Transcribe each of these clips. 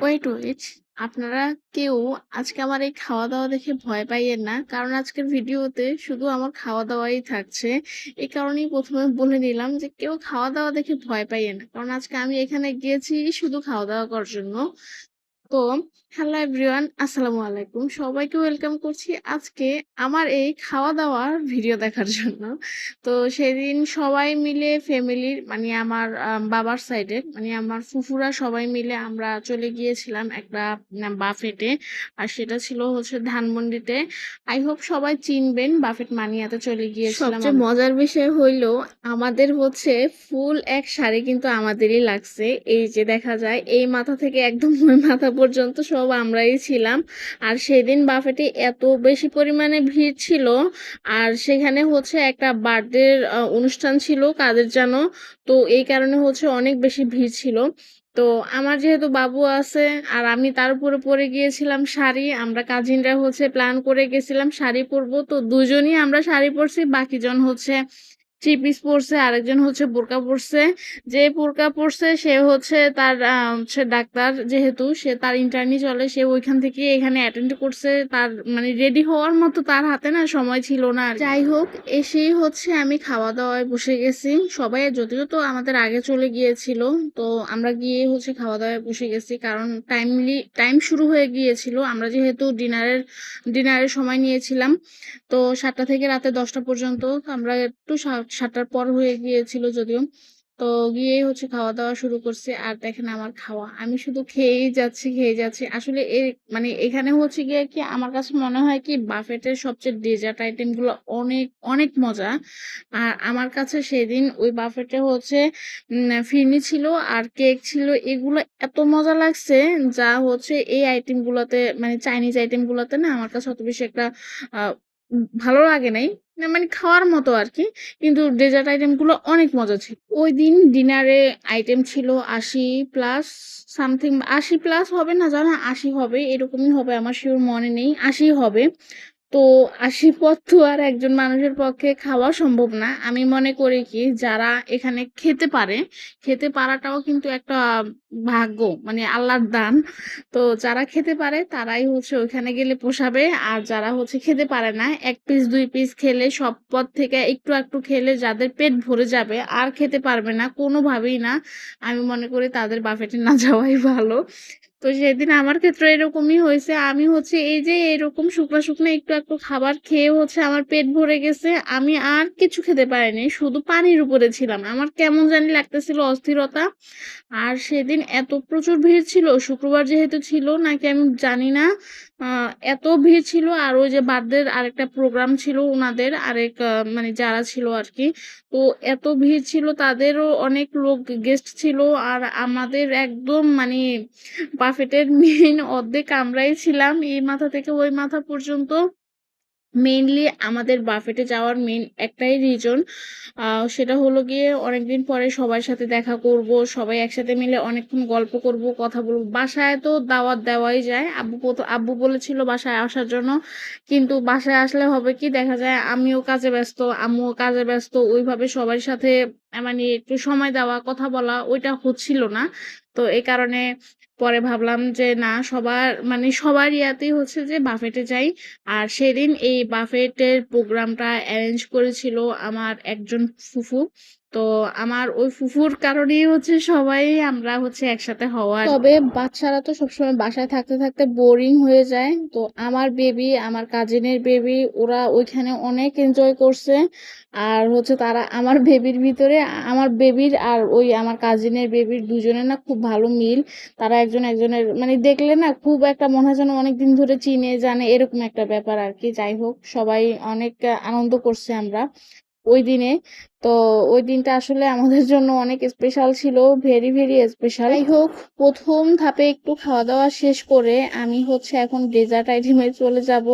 Wait, wait. আপনারা কেউ আজকে আমার এই খাওয়া-দাওয়া দেখে ভয় পাইয়েন না। কারণ আজকের ভিডিওতে শুধু আমার খাওয়া-দাওয়াই থাকছে। এই কারণেই প্রথমে বলে নিলাম যে কেউ খাওয়া-দাওয়া দেখে ভয় পাইয়েন না। কারণ আজকে আমি এখানে গিয়েছি শুধু খাওয়া-দাওয়া করার জন্য। তো হ্যালো এভরিওয়ান আসসালামু আলাইকুম। সবাইকে ওয়েলকাম করছি আজকে আমার এই খাওয়া-দাওয়ার ভিডিও দেখার জন্য। তো সেদিন সবাই মিলে ফ্যামিলির মানে আমার বাবার সাইডের মানে আমার ফুফুরা সবাই মিলে আমরা চলে গিয়েছিলাম একটা বাফেটে। আর সেটা ছিল হচ্ছে ধানমন্ডিতে। আই হোপ সবাই চিনবেন বাফেট মানিয়াতে চলে গিয়েছিলাম। সবচেয়ে মজার বিষয় হইল আমাদের হচ্ছে ফুল এক শাড়ি কিন্তু আমাদেরই লাগছে। এই যে দেখা যায় এই মাথা থেকে একদম মাথা পর্যন্ত সব আমরাই ছিলাম। আর সেদিন বাফেটে এত বেশি পরিমাণে ভিড় ছিল। আর সেখানে হচ্ছে একটা বার্থডের অনুষ্ঠান ছিল কাদের যেন। তো এই কারণে হচ্ছে অনেক বেশি ভিড় ছিল। তো আমার যেহেতু বাবু আছে আর আমি তার উপরে পরে গিয়েছিলাম শাড়ি। আমরা কাজিনরা হচ্ছে প্ল্যান করে গেছিলাম শাড়ি পরবো। তো দুজনই আমরা শাড়ি পরছি। বাকিজন হচ্ছে থ্রি পিস আরেকজন হচ্ছে বোরকা পরছে। যে বোরকা পরছে, সে হচ্ছে তার হচ্ছে ডাক্তার যেহেতু, সে তার ইন্টারনি চলে, সে ওইখান থেকে এখানে অ্যাটেন্ড করছে। তার মানে রেডি হওয়ার মতো তার হাতে না সময় ছিল না। যাই হোক, এসেই হচ্ছে আমি খাওয়া-দাওয়ায় বসে গেছি। সবাই যদিও তো আমাদের আগে চলে গিয়েছিল। তো আমরা গিয়ে হচ্ছে খাওয়া-দাওয়ায় বসে গেছি। কারণ টাইমলি টাইম শুরু হয়ে গিয়েছিল। আমরা যেহেতু ডিনারের ডিনারের সময় নিয়েছিলাম। তো সাতটা থেকে রাতে দশটা পর্যন্ত আমরা একটু সা ৭ঃ০০ পর হয়ে গিয়েছিল যদিও। তো গিয়েই হচ্ছে খাওয়া-দাওয়া শুরু করছি। আর দেখেন আমার খাওয়া। আমি শুধু খেয়েই যাচ্ছি, খেয়ে যাচ্ছি। আসলে এ মানে এখানে হচ্ছে গিয়ে কি আমার কাছে মনে হয় কি বাফেটের সবচেয়ে ডেজার্ট আইটেমগুলো অনেক, অনেক মজা। আর আমার কাছে সেদিন ওই বাফেটে হচ্ছে ফিরনি ছিল আর কেক ছিল। এগুলো এত মজা লাগছে যা হচ্ছে এই আইটেম গুলাতে মানে চাইনিজ আইটেম গুলাতে না আমার কাছে অত বেশি একটা ভালো লাগে নাই। মানে খাওয়ার মতো আর কি কিন্তু ডেজার্ট আইটেমগুলো অনেক মজা ছিল। ওই দিন ডিনারে আইটেম ছিল ৮০ প্লাস সামথিং ৮০ প্লাস হবে না, জানো ৮০ হবে এরকমই হবে, আমার শিওর মনে নেই। ৮০ হবে। তো ৮০ পথ তো আর একজন মানুষের পক্ষে খাওয়া সম্ভব না। আমি মনে করি কি যারা এখানে খেতে পারে, খেতে পারাটাও কিন্তু একটা ভাগ্য মানে আল্লাহর দান। তো যারা খেতে পারে তারাই হচ্ছে ওইখানে গেলে পোষাবে। আর যারা হচ্ছে খেতে পারে না এক পিস দুই পিস খেলে সব পদ থেকে একটু, একটু খেলে যাদের পেট ভরে যাবে আর খেতে পারবে না কোনোভাবেই না। আমি মনে করি তাদের বাফেটে না যাওয়াই ভালো। তো সেদিন আমার ক্ষেত্রে এরকমই হয়েছে আমি হচ্ছে এই যে এরকম শুকনা, শুকনা একটু, একটু খাবার খেয়ে হচ্ছে আমার পেট ভরে গেছে। আমি আর কিছু খেতে পারিনি। শুধু পানির উপরে ছিলাম। আমার কেমন জানি লাগতেছিল অস্থিরতা। আর সেদিন এত প্রচুর ভিড় ছিল। শুক্রবার যেহেতু ছিল নাকি আমি জানি না। এত ভিড় ছিল আর ওই যে বার্থডের আরেকটা প্রোগ্রাম ছিল ওনাদের আরেক মানে যারা ছিল আর কি তো এত ভিড় ছিল তাদেরও অনেক লোক গেস্ট ছিল। আর আমাদের একদম মানে বাফেটের মেইন অর্ধেক আমরাই ছিলাম। এই মাথা থেকে ওই মাথা পর্যন্ত। মেইনলি আমাদের বাফেটে যাওয়ার মেইন একটাই রিজন সেটা হলো গিয়ে অনেকদিন পরে সবার সাথে দেখা করব। সবাই একসাথে মিলে অনেকক্ষণ গল্প করব, কথা বলব। বাসায় তো দাওয়াত দেওয়াই যায়। আব্বু আব্বু বলেছিল বাসায় আসার জন্য। কিন্তু বাসায় আসলে হবে কি দেখা যায় আমিও কাজে ব্যস্ত, আম্মুও কাজে ব্যস্ত। ওইভাবে সবার সাথে মানে একটু সময় দেওয়া, কথা বলা ওইটা হচ্ছিল না। তো এই কারণে পরে ভাবলাম যে না সবার মানে সবার ইয়াতেই হচ্ছে যে বাফেটে যাই। আর সেদিন এই বাফেটের প্রোগ্রামটা অ্যারেঞ্জ করেছিল আমার একজন ফুফু। তো আমার ওই ফুফুর কারণেই হচ্ছে সবাই আমরা হচ্ছে একসাথে হওয়া। তবে বাচ্চারা তো সবসময় বাসায় থাকতে, থাকতে বোরিং হয়ে যায়। তো আমার বেবি, আমার কাজিনের বেবি ওরা ওইখানে অনেক এনজয় করছে। আর হচ্ছে তারা আমার বেবির ভিতরে আমার বেবির আর ওই আমার কাজিনের বেবির দুজনের না খুব ভালো মিল। তারা একজন একজনের মানে দেখলে না খুব একটা মনে হয় যেন অনেকদিন ধরে চিনে জানে এরকম একটা ব্যাপার আর কি যাই হোক সবাই অনেক আনন্দ করছে আমরা ওই দিনে। তো ওই দিনটা আসলে আমাদের জন্য অনেক স্পেশাল ছিল। Very, very special. যাই হোক প্রথম ধাপে একটু খাওয়া-দাওয়া শেষ করে আমি হচ্ছে এখন ডেজার্ট আইটেমে চলে যাব।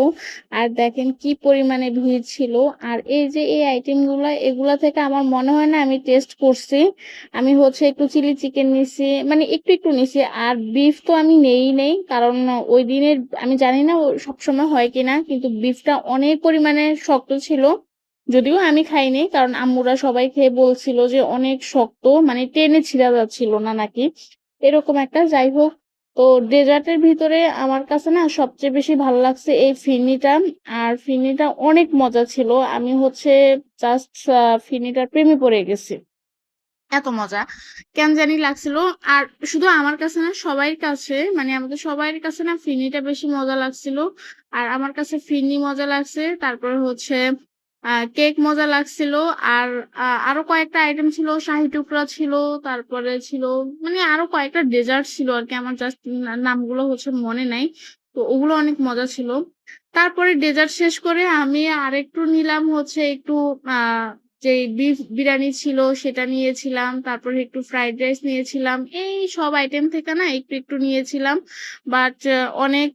আর দেখেন কি পরিমাণে ভিড় ছিল। আর এই যে এই আইটেমগুলো এগুলা থেকে আমার মনে হয় না আমি টেস্ট করছি। আমি হচ্ছে একটু চিলি চিকেন নিছি। মানে একটু, একটু নিছি। আর বিফ তো আমি নেই নেই। কারণ ওই দিনের আমি জানি না সবসময় হয় কিনা। কিন্তু বিফটা অনেক পরিমাণে শক্ত ছিল। যদিও আমি খাইনি। কারণ আম্মুরা সবাই খেয়ে বলছিল যে অনেক শক্ত মানে টেনে ছিঁড়া যাচ্ছিল না নাকি। এরকম একটা যাই হোক, তো ডেজার্টের ভিতরে আমার কাছে না সবচেয়ে বেশি ভালো লাগছে এই ফিরনিটা। আর ফিরনিটা অনেক মজা ছিল। আমি হচ্ছে জাস্ট আ ফিরনিটার প্রেমে পড়ে গেছি। এত মজা। কেন জানি লাগছিল। আর শুধু আমার কাছে না সবাইর কাছে মানে আমাদের সবাইয়ের কাছে না ফিরনিটা বেশি মজা লাগছিল। আর আমার কাছে ফিরনি মজা লাগছে। তারপরে হচ্ছে কেক মজা লাগছিল। আর আরও কয়েকটা আইটেম ছিল। শাহি টুকরা ছিল, তারপরে ছিল মানে আরও কয়েকটা ডেজার্ট ছিল আর কি আমার জাস্ট নামগুলো হচ্ছে মনে নাই। তো ওগুলো অনেক মজা ছিল। তারপরে ডেজার্ট শেষ করে আমি আর একটু নিলাম হচ্ছে একটু যেই বিফ বিরিয়ানি ছিল সেটা নিয়েছিলাম। তারপরে একটু ফ্রাইড রাইস নিয়েছিলাম। এই সব আইটেম থেকে না একটু, একটু নিয়েছিলাম। বাট অনেক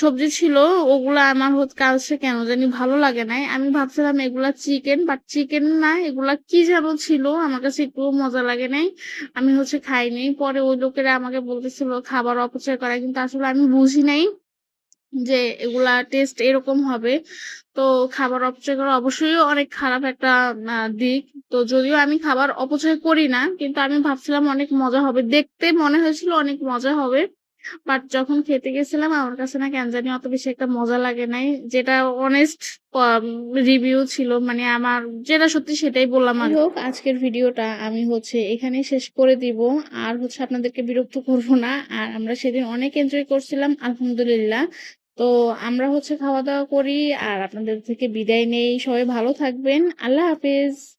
সবজি ছিল। ওগুলা আমার হচ্ছে কাছে কেন জানি ভালো লাগে নাই। আমি ভাবছিলাম এগুলা চিকেন বাট চিকেন না, এগুলা কি যেন ছিল। আমার কাছে একটুও মজা লাগে নাই। আমি হচ্ছে খাই নাই। পরে ওই লোকেরা আমাকে বলতেছিল, খাবার অপচয় করা। কিন্তু আসলে আমি বুঝি নাই যে এগুলা টেস্ট এরকম হবে। তো খাবার অপচয় করা অবশ্যই অনেক খারাপ একটা দিক। তো যদিও আমি খাবার অপচয় করি না। কিন্তু আমি ভাবছিলাম অনেক মজা হবে। দেখতে মনে হয়েছিল অনেক মজা হবে। বাট যখন খেতে গেছিলাম, আমার কাছে না কেন জানি অত বেশি একটা মজা লাগে নাই। যেটা অনেস্ট রিভিউ ছিল। মানে আমার যেটা সত্যি সেটাই বললাম আর হোক আজকের ভিডিওটা আমি হচ্ছে এখানেই শেষ করে দিব। আর হচ্ছে আপনাদেরকে বিরক্ত করব না। আর আমরা সেদিন অনেক এনজয় করছিলাম, আলহামদুলিল্লাহ। তো আমরা হচ্ছে খাওয়া-দাওয়া করি, আর আপনাদের থেকে বিদায় নেই। সবাই ভালো থাকবেন। আল্লাহ হাফেজ।